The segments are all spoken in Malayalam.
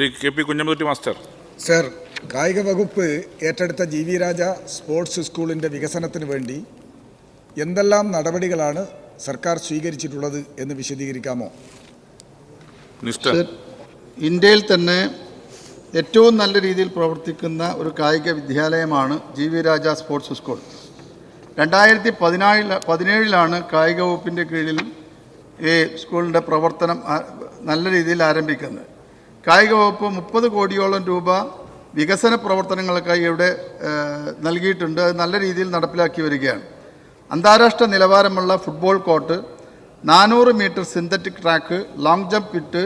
Shri K P Kunhambutty master. Sir കായിക വകുപ്പ് ഏറ്റെടുത്ത ജി വി രാജ സ്പോർട്സ് സ്കൂളിന്റെ വികസനത്തിന് വേണ്ടി എന്തെല്ലാം നടപടികളാണ് സർക്കാർ സ്വീകരിച്ചിട്ടുള്ളത് എന്ന് വിശദീകരിക്കാമോ? ഇന്ത്യയിൽ തന്നെ ഏറ്റവും നല്ല രീതിയിൽ പ്രവർത്തിക്കുന്ന ഒരു കായിക വിദ്യാലയമാണ് G V Raja sports school. രണ്ടായിരത്തി പതിനാലിൽ പതിനേഴിലാണ് കായിക വകുപ്പിന്റെ കീഴിൽ ഈ സ്കൂളിന്റെ പ്രവർത്തനം നല്ല രീതിയിൽ ആരംഭിക്കുന്നത്. കായിക വകുപ്പ് മുപ്പത് കോടിയോളം രൂപ വികസന പ്രവർത്തനങ്ങൾക്കായി ഇവിടെ നൽകിയിട്ടുണ്ട്. അത് നല്ല രീതിയിൽ നടപ്പിലാക്കി വരികയാണ്. അന്താരാഷ്ട്ര നിലവാരമുള്ള ഫുട്ബോൾ കോർട്ട് നാനൂറ് metre synthetic track long jump pit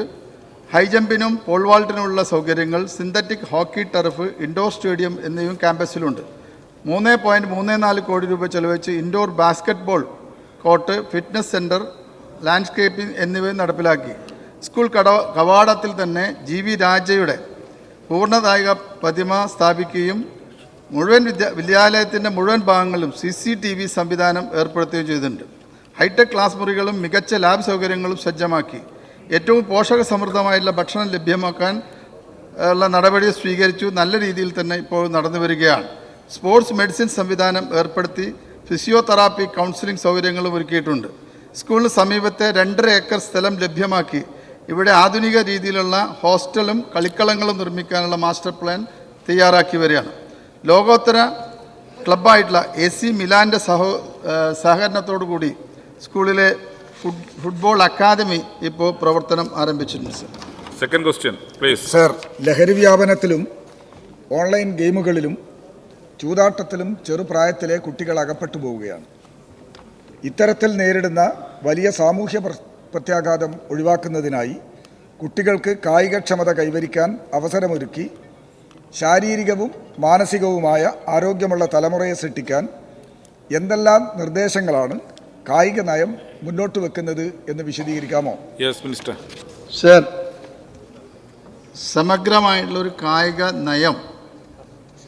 high ജമ്പിനും pole വാൾട്ടിനുമുള്ള സൗകര്യങ്ങൾ synthetic hockey turf indoor stadium എന്നിവയും ക്യാമ്പസിലുണ്ട്. മൂന്ന് പോയിന്റ് മൂന്ന് നാല് കോടി രൂപ ചെലവഴിച്ച് indoor basketball court fitness centre landscaping എന്നിവയും നടപ്പിലാക്കി. സ്കൂൾ കട കവാടത്തിൽ തന്നെ ജി വി രാജയുടെ പൂർണകായിക പ്രതിമ സ്ഥാപിക്കുകയും മുഴുവൻ വിദ്യ വിദ്യാലയത്തിന്റെ മുഴുവൻ ഭാഗങ്ങളിലും സി സി ടി വി സംവിധാനം ഏർപ്പെടുത്തുകയും ചെയ്തിട്ടുണ്ട്. ഹൈടെക് ക്ലാസ് മുറികളും മികച്ച ലാബ് സൗകര്യങ്ങളും സജ്ജമാക്കി. ഏറ്റവും പോഷക സമൃദ്ധമായിട്ടുള്ള ഭക്ഷണം ലഭ്യമാക്കാൻ ഉള്ള നടപടി സ്വീകരിച്ചു. നല്ല രീതിയിൽ തന്നെ ഇപ്പോൾ നടന്നു വരികയാണ്. സ്പോർട്സ് മെഡിസിൻ സംവിധാനം ഏർപ്പെടുത്തി ഫിസിയോതെറാപ്പി കൗൺസിലിംഗ് സൗകര്യങ്ങളും ഒരുക്കിയിട്ടുണ്ട്. സ്കൂളിന് സമീപത്തെ രണ്ടര ഏക്കർ സ്ഥലം ലഭ്യമാക്കി. ഇവിടെ ആധുനിക രീതിയിലുള്ള ഹോസ്റ്റലും കളിക്കളങ്ങളും നിർമ്മിക്കാനുള്ള മാസ്റ്റർ പ്ലാൻ തയ്യാറാക്കി വരികയാണ്. ലോകോത്തര ക്ലബ്ബായിട്ടുള്ള എ സി മിലാന്റെ സഹോ സഹകരണത്തോടു കൂടി സ്കൂളിലെ ഫുട് ഫുട്ബോൾ അക്കാദമി ഇപ്പോൾ പ്രവർത്തനം ആരംഭിച്ചിട്ടുണ്ട് sir. Second question please sir ലഹരി വ്യാപനത്തിലും ഓൺലൈൻ ഗെയിമുകളിലും ചൂതാട്ടത്തിലും ചെറുപ്രായത്തിലെ കുട്ടികൾ അകപ്പെട്ടു പോവുകയാണ്. ഇത്തരത്തിൽ നേരിടുന്ന വലിയ സാമൂഹ്യ പ്ര- പ്രത്യാഘാതം ഒഴിവാക്കുന്നതിനായി കുട്ടികൾക്ക് കായികക്ഷമത കൈവരിക്കാൻ അവസരമൊരുക്കി ശാരീരികവും മാനസികവുമായ ആരോഗ്യമുള്ള തലമുറയെ സൃഷ്ടിക്കാൻ എന്തെല്ലാം നിർദ്ദേശങ്ങളാണ് കായിക നയം മുന്നോട്ട് വെക്കുന്നത് എന്ന് വിശദീകരിക്കാമോ? യെസ് മിനിസ്റ്റർ സർ സമഗ്രമായിട്ടുള്ളൊരു കായിക നയം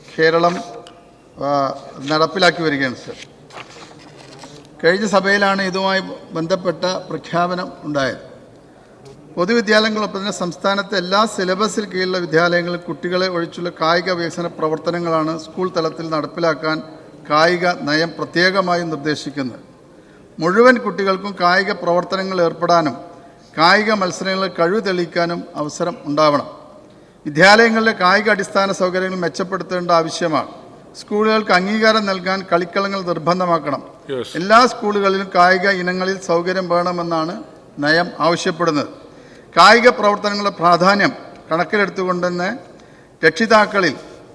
കേരളം നടപ്പിലാക്കി വരികയാണ് സർ കഴിഞ്ഞ സഭയിലാണ് ഇതുമായി ബന്ധപ്പെട്ട പ്രഖ്യാപനം ഉണ്ടായത്. പൊതുവിദ്യാലയങ്ങളൊപ്പം തന്നെ സംസ്ഥാനത്തെ എല്ലാ സിലബസിൽ കീഴിലുള്ള വിദ്യാലയങ്ങളിൽ കുട്ടികളെ ഒഴിച്ചുള്ള കായിക വികസന പ്രവർത്തനങ്ങളാണ് സ്കൂൾ തലത്തിൽ നടപ്പിലാക്കാൻ കായിക നയം പ്രത്യേകമായി നിർദ്ദേശിക്കുന്നത്. മുഴുവൻ കുട്ടികൾക്കും കായിക പ്രവർത്തനങ്ങൾ ഏർപ്പെടാനും കായിക മത്സരങ്ങളിൽ കഴിവ് തെളിയിക്കാനും അവസരം ഉണ്ടാവണം. വിദ്യാലയങ്ങളിലെ കായിക അടിസ്ഥാന സൗകര്യങ്ങൾ മെച്ചപ്പെടുത്തേണ്ട ആവശ്യമാണ്. സ്കൂളുകൾക്ക് അംഗീകാരം നൽകാൻ കളിക്കളങ്ങൾ നിർബന്ധമാക്കണം. എല്ലാ സ്കൂളുകളിലും കായിക ഇനങ്ങളിൽ സൗകര്യം വേണമെന്നാണ് നയം ആവശ്യപ്പെടുന്നത്. കായിക പ്രവർത്തനങ്ങളുടെ പ്രാധാന്യം കണക്കിലെടുത്തുകൊണ്ട് തന്നെ രക്ഷിതാക്കളിൽ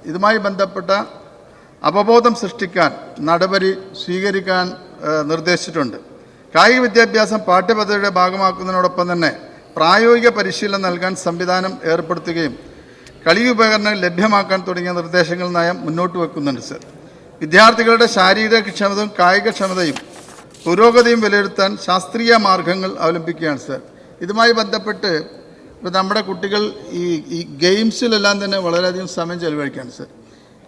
ഇതുമായി ബന്ധപ്പെട്ട അവബോധം സൃഷ്ടിക്കാൻ നടപടി സ്വീകരിക്കാൻ നിർദ്ദേശിച്ചിട്ടുണ്ട്. കായിക വിദ്യാഭ്യാസം പാഠ്യപദ്ധതിയുടെ ഭാഗമാക്കുന്നതിനോടൊപ്പം തന്നെ പ്രായോഗിക പരിശീലനം നൽകാൻ സംവിധാനം ഏർപ്പെടുത്തുകയും കളി ലഭ്യമാക്കാൻ തുടങ്ങിയ നിർദ്ദേശങ്ങൾ നയം മുന്നോട്ട് വെക്കുന്നുണ്ട് സർ. വിദ്യാർത്ഥികളുടെ ശാരീരിക ക്ഷമതയും കായികക്ഷമതയും പുരോഗതിയും വിലയിരുത്താൻ ശാസ്ത്രീയ മാർഗങ്ങൾ അവലംബിക്കുകയാണ് സർ. ഇതുമായി ബന്ധപ്പെട്ട് ഇപ്പോൾ നമ്മുടെ കുട്ടികൾ ഈ ഈ ഗെയിംസിലെല്ലാം തന്നെ വളരെയധികം സമയം ചെലവഴിക്കുകയാണ് സർ.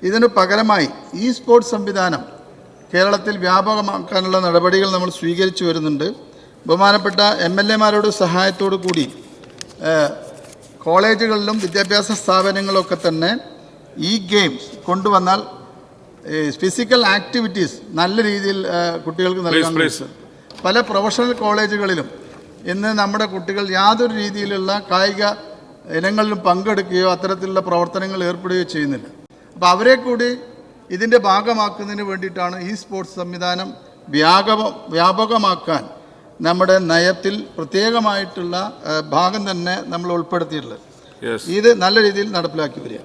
ഇതിനു പകരമായി ഈ സ്പോർട്സ് സംവിധാനം കേരളത്തിൽ വ്യാപകമാക്കാനുള്ള നടപടികൾ നമ്മൾ സ്വീകരിച്ചു വരുന്നുണ്ട്. ബഹുമാനപ്പെട്ട എം എൽ എമാരുടെ സഹായത്തോടു കൂടി കോളേജുകളിലും വിദ്യാഭ്യാസ സ്ഥാപനങ്ങളൊക്കെ തന്നെ ഈ ഗെയിംസ് കൊണ്ടുവന്നാൽ ഫിസിക്കൽ ആക്ടിവിറ്റീസ് നല്ല രീതിയിൽ കുട്ടികൾക്ക് നൽകാൻ. പല പ്രൊഫഷണൽ കോളേജുകളിലും ഇന്ന് നമ്മുടെ കുട്ടികൾ യാതൊരു രീതിയിലുള്ള കായിക ഇനങ്ങളിലും പങ്കെടുക്കുകയോ അത്തരത്തിലുള്ള പ്രവർത്തനങ്ങൾ ഏർപ്പെടുകയോ ചെയ്യുന്നില്ല അപ്പോൾ അവരെ കൂടി ഇതിന്റെ ഭാഗമാക്കുന്നതിന് വേണ്ടിയിട്ടാണ് ഈ സ്പോർട്സ് സംവിധാനം വ്യാപക വ്യാപകമാക്കാൻ നമ്മുടെ നയത്തിൽ പ്രത്യേകമായിട്ടുള്ള ഭാഗം തന്നെ നമ്മൾ ഉൾപ്പെടുത്തിയിട്ടുള്ളത്. ഇത് നല്ല രീതിയിൽ നടപ്പിലാക്കി വരിക.